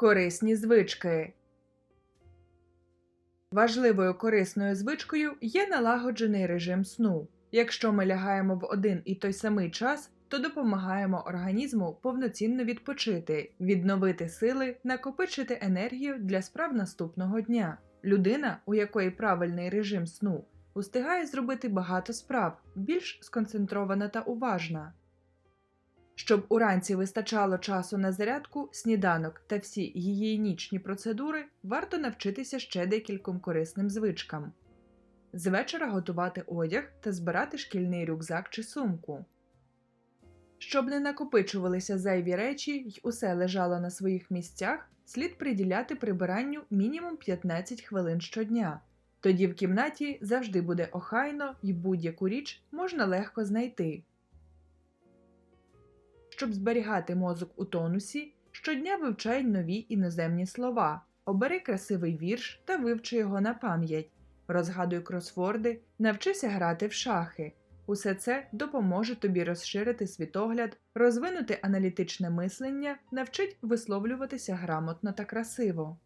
Корисні звички. Важливою корисною звичкою є налагоджений режим сну. Якщо ми лягаємо в один і той самий час, то допомагаємо організму повноцінно відпочити, відновити сили, накопичити енергію для справ наступного дня. Людина, у якої правильний режим сну, устигає зробити багато справ, більш сконцентрована та уважна. Щоб уранці вистачало часу на зарядку, сніданок та всі гігієнічні процедури, варто навчитися ще декільком корисним звичкам. З вечора готувати одяг та збирати шкільний рюкзак чи сумку. Щоб не накопичувалися зайві речі й усе лежало на своїх місцях, слід приділяти прибиранню мінімум 15 хвилин щодня. Тоді в кімнаті завжди буде охайно і будь-яку річ можна легко знайти. Щоб зберігати мозок у тонусі, щодня вивчай нові іноземні слова, обери красивий вірш та вивчи його на пам'ять, розгадуй кросворди, навчися грати в шахи. Усе це допоможе тобі розширити світогляд, розвинути аналітичне мислення, навчить висловлюватися грамотно та красиво.